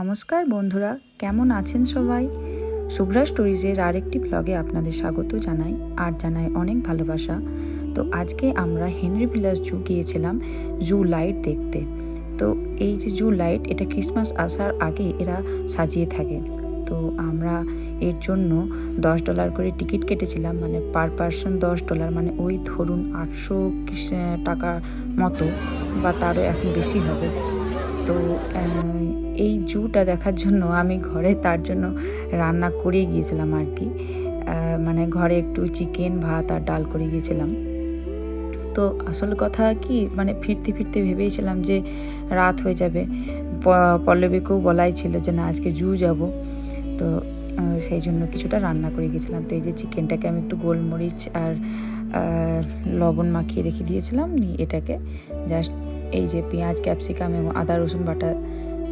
নমস্কার বন্ধুরা, কেমন আছেন সবাই? শুভ্রা স্টোরিজের আরেকটি ব্লগে আপনাদের স্বাগত জানাই, আর জানাই অনেক ভালোবাসা। তো আজকে আমরা হেনরি ভিলাস জু গিয়েছিলাম জু লাইট দেখতে। তো এই যে জু লাইট, এটা ক্রিসমাস আসার আগে এরা সাজিয়ে থাকে। তো আমরা এর জন্য দশ ডলার করে টিকিট কেটেছিলাম মানে পার পার্সন দশ ডলার মানে ওই ধরুন আটশো টাকা মতো, বা তারও এখন বেশি হবে। তো এই জুটা দেখার জন্য আমি ঘরে তার জন্য রান্না করে গিয়েছিলাম আর কি। মানে ঘরে একটু চিকেন ভাত আর ডাল করে গিয়েছিলাম। তো আসল কথা কি মানে ফিরতে ফিরতে ভেবেছিলাম যে রাত হয়ে যাবে। পল্লবীকেও বলাই ছিল যে না, আজকে জু যাব। তো সেই জন্য কিছুটা রান্না করে গেছিলাম তো এই যে চিকেনটাকে আমি একটু গোলমরিচ আর লবণ মাখিয়ে রেখে দিয়েছিলাম। নিয়ে এটাকে জাস্ট এই যে পেঁয়াজ, ক্যাপসিকাম এবং আদা, রসুন বাটা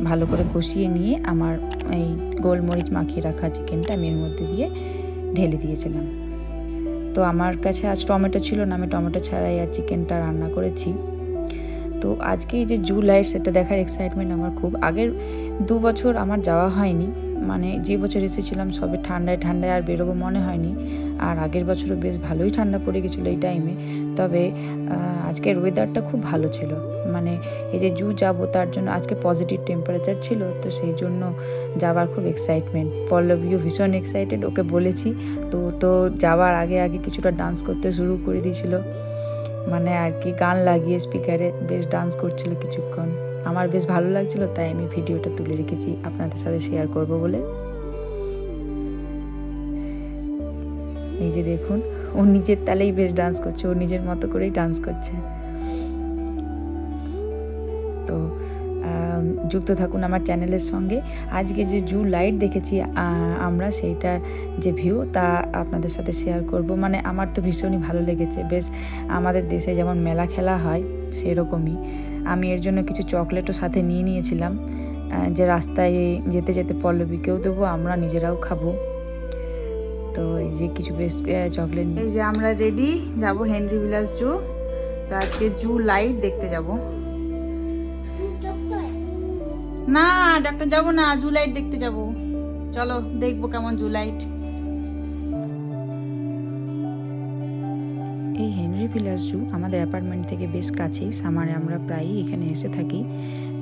ভালো করে কষিয়ে নিয়ে আমার এই গোলমরিচ মাখিয়ে রাখা চিকেনটা আমি এর মধ্যে দিয়ে ঢেলে দিয়েছিলাম। তো আমার কাছে আজ টমেটো ছিল না, আমি টমেটো ছাড়াই আর চিকেনটা রান্না করেছি। তো আজকে এই যে জুলাইট সেটা দেখার এক্সাইটমেন্ট আমার খুব। আগের দু বছর আমার যাওয়া হয়নি। মানে যে বছর এসেছিলাম সবে ঠান্ডায় ঠান্ডায় আর বেরোবো মনে হয়নি। আর আগের বছরও বেশ ভালোই ঠান্ডা পড়ে গেছিল এই টাইমে তবে আজকের ওয়েদারটা খুব ভালো ছিল। মানে এই যে জু যাব তার জন্য আজকে পজিটিভ টেম্পারেচার ছিল, তো সেই জন্য যাবার খুব এক্সাইটমেন্ট পল্লবীও ভীষণ এক্সাইটেড ওকে বলেছি। তো তো যাওয়ার আগে আগে কিছুটা ডান্স করতে শুরু করে দিয়েছিল। মানে আর কি গান লাগিয়ে স্পিকারে বেশ ডান্স করছিল কিছুক্ষণ। আমার বেশ ভালো লাগছিল, তাই আমি ভিডিওটা তুলে রেখেছি। আপনাদের সাথে শেয়ার করব বলে। এই যে দেখুন, ও নিজের তালেই বেশ ডান্স করছে, ও নিজের মতো করেই ডান্স করছে। যুক্ত থাকুন আমার চ্যানেলের সঙ্গে। আজকে যে জু লাইট দেখেছি আমরা সেইটার যে ভিউ, তা আপনাদের সাথে শেয়ার করব। মানে আমার তো ভীষণই ভালো লেগেছে। বেশ, আমাদের দেশে যেমন মেলা খেলা হয়, সেরকমই। আমি এর জন্য কিছু চকলেটও সাথে নিয়ে নিয়েছিলাম। যে রাস্তায় যেতে যেতে পল্লবীকেও দেবো, আমরা নিজেরাও খাব। তো এই যে কিছু বেশ চকলেট এই যে আমরা রেডি যাব হেনরি বিলাস জু। তো আজকে জু লাইট দেখতে যাব। না, ডাক্তার যাব না জু লাইট দেখতে যাব। চলো, দেখব কেমন জু লাইট এই হেনরি ভিলাস জু আমাদের অ্যাপার্টমেন্ট থেকে বেশ কাছেই, সামারে আমরা প্রায়ই এখানে এসে থাকি।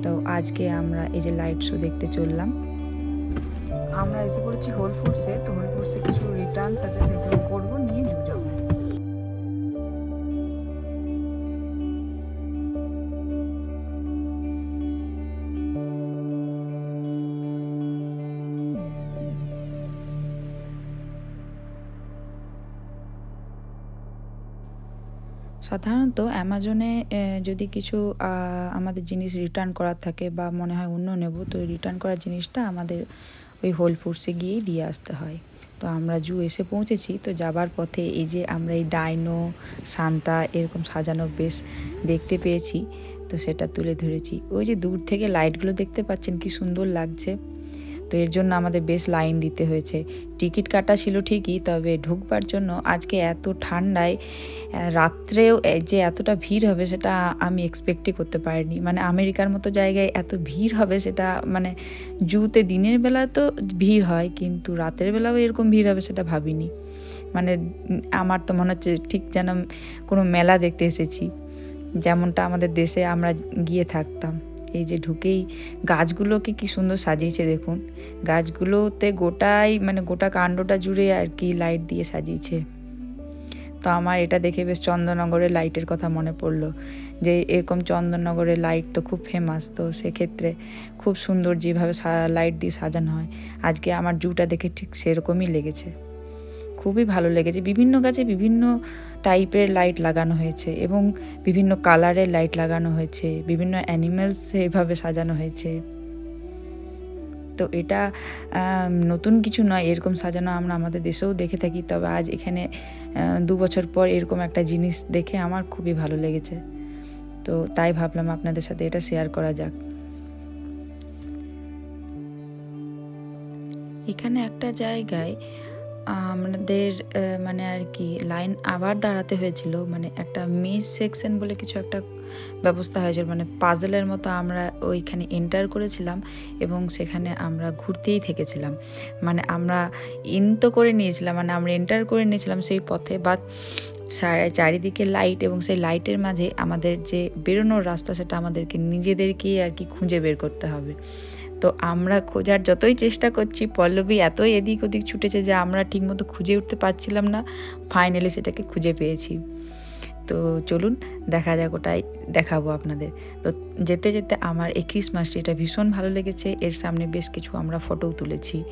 তো আজকে আমরা এই যে লাইট শো দেখতে চললাম। আমরা এসে পড়েছি হোল ফুডসে তো হোল ফুডসে কিছু রিটার্নস আছে, সেগুলো করব, নিয়ে সাধারণত অ্যামাজনে যদি কিছু আমাদের জিনিস রিটার্ন করার থাকে বা মনে হয় অন্য নেব তো রিটার্ন করার জিনিসটা আমাদের ওই হোল ফুডসে গিয়েই দিয়ে আসতে হয়। তো আমরা জু এসে পৌঁছেছি, তো যাবার পথে এই যে আমরা এই ডাইনো সান্তা এরকম সাজানো বেশ দেখতে পেয়েছি, তো সেটা তুলে ধরেছি। ওই যে দূর থেকে লাইটগুলো দেখতে পাচ্ছেন, কি সুন্দর লাগছে। তো এর জন্য আমাদের বেশ লাইন দিতে হয়েছে। টিকিট কাটা ছিল ঠিকই, তবে ঢুকবার জন্য আজকে এত ঠান্ডায় রাত্রেও যে এতটা ভিড় হবে সেটা আমি এক্সপেক্টই করতে পারিনি। মানে আমেরিকার মতো জায়গায় এত ভিড় হবে সেটা মানে জুতে দিনের বেলা তো ভিড় হয়, কিন্তু রাতের বেলাও এরকম ভিড় হবে সেটা ভাবিনি। মানে আমার তো মনে হচ্ছে ঠিক যেন কোনো মেলা দেখতে এসেছি, যেমনটা আমাদের দেশে আমরা গিয়ে থাকতাম। এই যে ঢুকেই গাছগুলোকে কি সুন্দর সাজিয়েছে দেখুন। গাছগুলোতে গোটাই মানে গোটা কাণ্ডটা জুড়ে আর কি লাইট দিয়ে সাজিয়েছে। তো আমার এটা দেখে বেশ চন্দননগরের লাইটের কথা মনে পড়ল। যে এরকম চন্দননগরের লাইট তো খুব ফেমাস তো সেক্ষেত্রে খুব সুন্দর যেভাবে লাইট দিয়ে সাজানো হয়। আজকে আমার জুটা দেখে ঠিক সেরকমই লেগেছে। খুবই ভালো লেগেছে। বিভিন্ন গাছে বিভিন্ন টাইপের লাইট লাগানো হয়েছে এবং বিভিন্ন কালারের লাইট লাগানো হয়েছে, বিভিন্ন অ্যানিমেলস এভাবে সাজানো হয়েছে। তো এটা নতুন কিছু নয়, এরকম সাজানো আমরা আমাদের দেশেও দেখে থাকি, তবে আজ এখানে দু বছর পর এরকম একটা জিনিস দেখে আমার খুবই ভালো লেগেছে। তো তাই ভাবলাম আপনাদের সাথে এটা শেয়ার করা যাক। এখানে একটা জায়গায় আমাদের মানে আর কি লাইন আবার দাঁড়াতে হয়েছিল। মানে একটা মেজ সেকশন বলে কিছু একটা ব্যবস্থা হয়েছিল। মানে পাজেলের মতো আমরা ওইখানে এন্টার করেছিলাম এবং সেখানে আমরা ঘুরতেই থেকেছিলাম। মানে আমরা ইন তো করে নিয়েছিলাম মানে আমরা এন্টার করে নিয়েছিলাম সেই পথে বাট চারিদিকে লাইট এবং সেই লাইটের মাঝে আমাদের যে বেরোনোর রাস্তা, সেটা আমাদেরকে নিজেদেরকেই আর কি খুঁজে বের করতে হবে। তো আমরা খোঁজার যতই চেষ্টা করছি, পল্লবী এতই এদিক ওদিক ছুটেছে যে আমরা ঠিকমতো খুঁজে উঠতে পারছিলাম না। ফাইনালি সেটাকে খুঁজে পেয়েছি। তো চলুন, দেখা যাক ওটাই দেখাবো আপনাদের। তো যেতে যেতে আমার এই ক্রিসমাস ট্রিটা ভীষণ ভালো লেগেছে। এর সামনে বেশ কিছু আমরা ফটোও তুলেছি।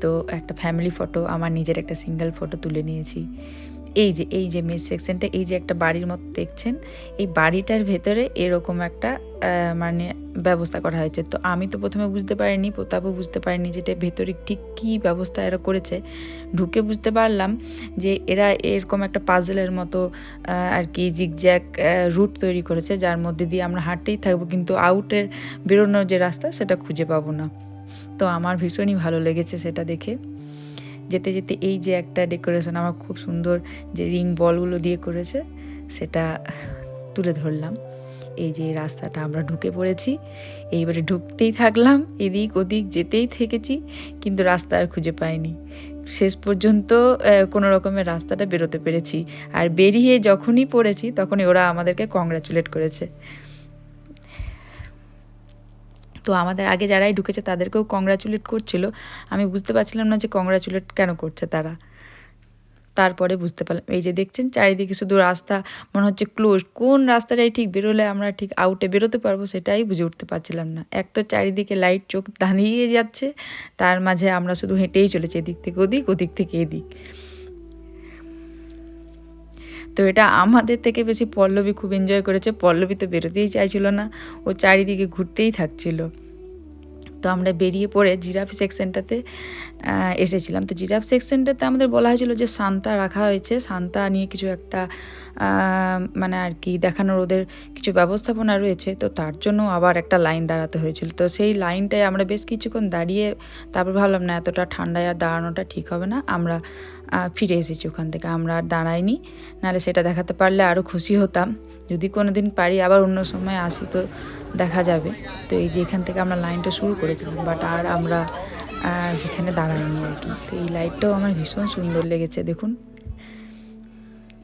তো একটা ফ্যামিলি ফটো আমার নিজের একটা সিঙ্গেল ফটো তুলে নিয়েছি। এই যে এই যে মেস সেকশনটা এই যে একটা বাড়ির মতো দেখছেন, এই বাড়িটার ভেতরে এরকম একটা মানে ব্যবস্থা করা হয়েছে। তো আমি তো প্রথমে বুঝতে পারিনি, প্রতাপও বুঝতে পারিনি যে এটা ভেতরে ঠিক কী ব্যবস্থা এরা করেছে। ঢুকে বুঝতে পারলাম যে এরা এরকম একটা পাজেলের মতো আর কি জিগজ্যাক রুট তৈরি করেছে, যার মধ্যে দিয়ে আমরা হাঁটতেই থাকব, কিন্তু আউটের বেরোনোর যে রাস্তা, সেটা খুঁজে পাবো না। তো আমার ভীষণই ভালো লেগেছে সেটা দেখে। যেতে যেতে এই যে একটা ডেকোরেশন আমার খুব সুন্দর যে রিং বলগুলো দিয়ে করেছে, সেটা তুলে ধরলাম। এই যে রাস্তাটা আমরা ঢুকে পড়েছি, এইবারে ঢুকতেই থাকলাম, এদিক ওদিক যেতেই থেকেছি, কিন্তু রাস্তা আর খুঁজে পাইনি। শেষ পর্যন্ত কোনো রকমের রাস্তাটা বেরোতে পেরেছি। আর বেরিয়ে যখনই পড়েছি, তখনই ওরা আমাদেরকে কংগ্রাচুলেট করেছে। তো আমাদের আগে যারাই ঢুকেছে তাদেরকেও কংগ্রাচুলেট করছিল। আমি বুঝতে পারছিলাম না যে কংগ্রাচুলেট কেন করছে তারা। তারপরে বুঝতে পারলাম। এই যে দেখছেন, চারিদিকে শুধু রাস্তা, মনে হচ্ছে ক্লোজ কোন রাস্তাটাই ঠিক বেরোলে আমরা ঠিক আউটে বেরোতে পারব সেটাই বুঝে উঠতে পারছিলাম না। এক তো চারিদিকে লাইট চোখ দাঁড়িয়ে যাচ্ছে, তার মাঝে আমরা শুধু হেঁটেই চলেছি, এদিক থেকে ওদিক ওদিক থেকে এদিক। তো এটা আমাদের থেকে বেশি পল্লবী খুব এনজয় করেছে। পল্লবী তো বেরোতেই চাইছিল না। ও চারিদিকে ঘুরতেই থাকছিল। তো আমরা বেরিয়ে পড়ে জিরাফ সেকশনটাতে এসেছিলাম। তো জিরাফ সেকশনটাতে আমাদের বলা হয়েছিল যে সান্তা রাখা হয়েছে। সান্তা নিয়ে কিছু একটা মানে আর কি দেখানোর ওদের কিছু ব্যবস্থাপনা রয়েছে। তো তার জন্য আবার একটা লাইন দাঁড়াতে হয়েছিল। তো সেই লাইনটায় আমরা বেশ কিছুক্ষণ দাঁড়িয়ে তারপর ভাবলাম, না, এতটা ঠান্ডায় আর দাঁড়ানোটা ঠিক হবে না। আমরা ফিরে এসেছি ওখান থেকে। আমরা আর দাঁড়াইনি। নাহলে সেটা দেখাতে পারলে আরও খুশি হতাম। যদি কোনো দিন পারি, আবার অন্য সময় আসি তো দেখা যাবে। তো এই যে এখান থেকে আমরা লাইনটা শুরু করেছিলাম বাট আর আমরা সেখানে দাঁড়াইনি আর কি। তো এই লাইটটাও আমার ভীষণ সুন্দর লেগেছে, দেখুন।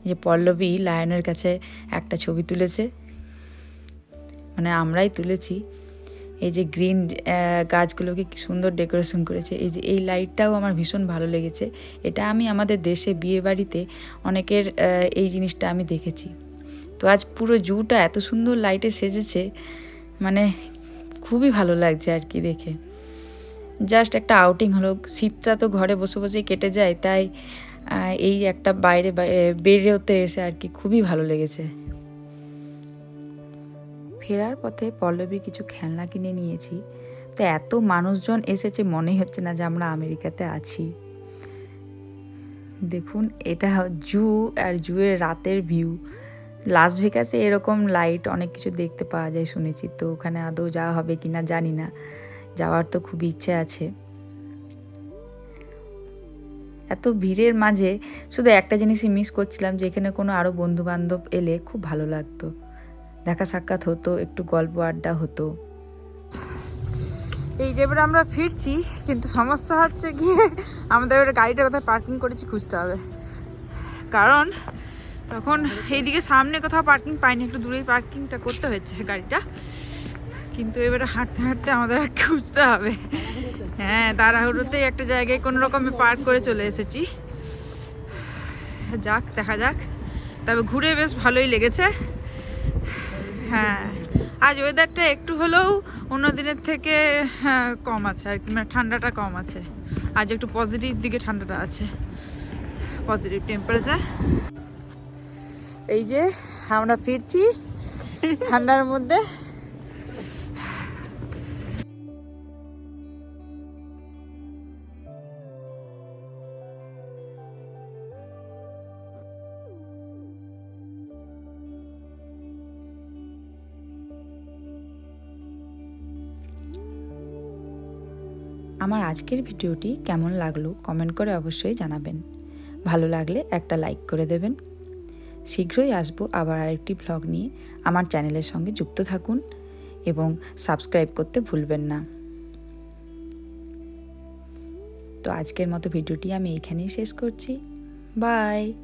যে পল্লবী লায়নের কাছে একটা ছবি তুলেছে। মানে আমরাই তুলেছি। এই যে গ্রিন গাছগুলোকে কি সুন্দর ডেকোরেশন করেছে। এই যে এই লাইটটাও আমার ভীষণ ভালো লেগেছে। এটা আমি আমাদের দেশে বিয়ে বাড়িতে অনেকের এই জিনিসটা আমি দেখেছি। তো আজ পুরো জুটা এত সুন্দর লাইটে সেজেছে মানে খুবই ভালো লাগছে আর কি দেখে। জাস্ট একটা আউটিং হলো, শীতটা তো ঘরে বসে বসেই কেটে যায়, তাই এই একটা বাইরে বেরোতে এসে আর কি খুবই ভালো লেগেছে। ফেরার পথে পল্লবীর কিছু খেলনা কিনে নিয়েছি, তো এত মানুষজন এসেছে মনেই হচ্ছে না যে আমরা আমেরিকাতে আছি। দেখুন, এটা জু, আর জুয়ের রাতের ভিউ লাস ভেগাসে এরকম লাইট অনেক কিছু দেখতে পাওয়া যায় শুনেছি। তো ওখানে আদৌ যাওয়া হবে কি না জানি না। যাওয়ার তো খুব ইচ্ছে আছে। এত ভিড়ের মাঝে শুধু একটা জিনিসই মিস করছিলাম যে এখানে কোনো আরও বন্ধু বান্ধব এলে খুব ভালো লাগতো। দেখা সাক্ষাৎ হতো, একটু গল্প আড্ডা হতো। এই যে আমরা ফিরছি, কিন্তু সমস্যা হচ্ছে গিয়ে আমাদের গাড়িটা কোথায় পার্কিং করেছি খুঁজতে হবে। কারণ তখন এইদিকে সামনে কোথাও পার্কিং পাইনি একটু দূরেই পার্কিংটা করতে হয়েছে গাড়িটা। কিন্তু এবারে হাঁটতে হাঁটতে আমাদের খুঁজতে হবে। হ্যাঁ তাড়াহুড়োতেই একটা জায়গায় কোনো রকমে পার্ক করে চলে এসেছি। যাক দেখা যাক। তবে ঘুরে বেশ ভালোই লেগেছে। হ্যাঁ আজ ওয়েদারটা একটু হলেও অন্য দিনের থেকে হ্যাঁ, কম আছে আর কি মানে ঠান্ডাটা কম আছে। আজ একটু পজিটিভ দিকে ঠান্ডাটা আছে। পজিটিভ টেম্পারেচার এই যে আমরা ফিরছি ঠান্ডার মধ্যে। আমার আজকের ভিডিওটি কেমন লাগল কমেন্ট করে অবশ্যই জানাবেন। ভালো লাগলে একটা লাইক করে দেবেন। শীঘ্রই আসব আবার আরেকটি ব্লগ নিয়ে। আমার চ্যানেলের সঙ্গে যুক্ত থাকুন এবং সাবস্ক্রাইব করতে ভুলবেন না। তো আজকের মতো ভিডিওটি আমি এখানেই শেষ করছি। বাই